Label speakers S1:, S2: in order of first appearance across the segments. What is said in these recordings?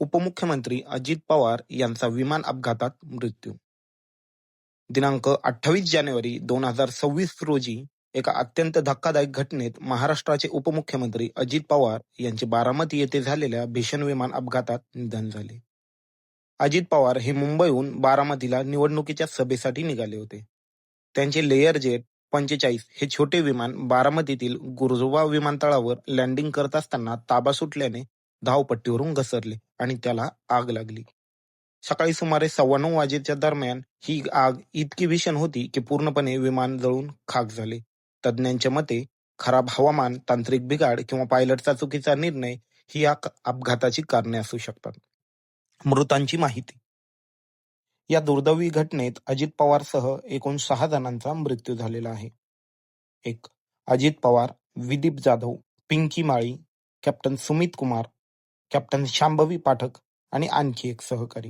S1: उपमुख्यमंत्री अजित पवार यांचा विमान अपघातात मृत्यू. दिनांक अठ्ठावीस जानेवारी दोन हजार सव्वीस रोजी एका अत्यंत धक्कादायक घटनेत महाराष्ट्राचे उपमुख्यमंत्री अजित पवार यांचे बारामती येथे झालेल्या भीषण विमान अपघातात निधन झाले. अजित पवार हे मुंबईहून बारामतीला निवडणुकीच्या सभेसाठी निघाले होते. त्यांचे लेयर जेट पंचेचाळीस हे छोटे विमान बारामतीतील गुरुजोबा विमानतळावर लँडिंग करत असताना ताबा सुटल्याने धावपट्टीवरून घसरले आणि त्याला आग लागली. सकाळी सुमारे सव्वा नऊ वाजेच्या दरम्यान ही आग इतकी भीषण होती की पूर्णपणे विमान जळून खाक झाले. तज्ज्ञांच्या मते खराब हवामान तांत्रिक बिघाड किंवा पायलटचा चुकीचा निर्णय ही या अपघाताची कारणे असू शकतात. मृतांची माहिती. या दुर्दैवी घटनेत अजित पवारसह एकूण सहा जणांचा मृत्यू झालेला आहे. एक अजित पवार विदीप जाधव पिंकी माळी कॅप्टन सुमित कुमार कॅप्टन शांभवी पाठक आणि आणखी एक सहकारी.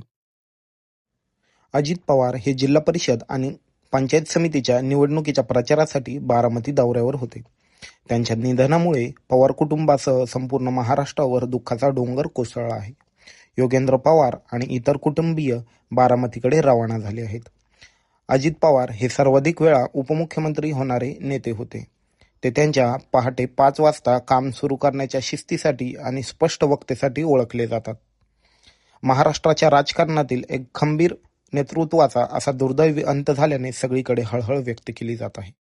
S1: अजित पवार हे जिल्हा परिषद आणि पंचायत समितीच्या निवडणुकीच्या प्रचारासाठी बारामती दौऱ्यावर होते. त्यांच्या निधनामुळे पवार कुटुंबासह संपूर्ण महाराष्ट्रावर दुःखाचा डोंगर कोसळला आहे. योगेंद्र पवार आणि इतर कुटुंबीय बारामतीकडे रवाना झाले आहेत. अजित पवार हे सर्वाधिक वेळा उपमुख्यमंत्री होणारे नेते होते. ते त्यांच्या पहाटे पाच वाजता काम सुरू करण्याच्या शिस्तीसाठी आणि स्पष्ट वक्तेसाठी ओळखले जातात. महाराष्ट्राच्या राजकारणातील एक खंबीर नेतृत्वाचा असा दुर्दैवी अंत झाल्याने सगळीकडे हळहळ व्यक्त केली जात आहे.